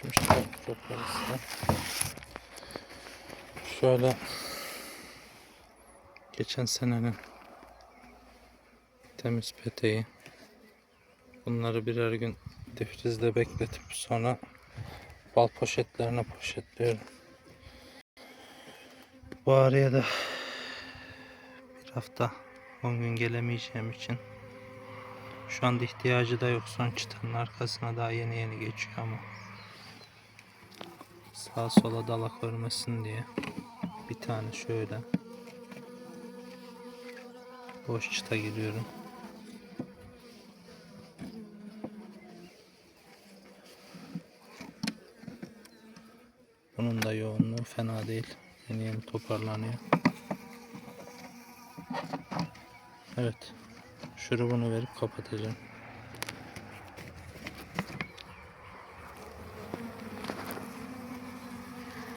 da. Şöyle geçen senenin temiz peteği. Bunları birer gün difrizde bekletip sonra bal poşetlerine poşetliyorum. Bu araya da bir hafta 10 gün gelemeyeceğim için şu anda ihtiyacı da yok. Son çıtanın arkasına daha yeni yeni geçiyor ama sağa sola dalak örmesin diye bir tane şöyle boş çıta giriyorum. Bunun da yoğunluğu fena değil. Yeni yeni toparlanıyor. Evet. Şurubunu verip kapatacağım.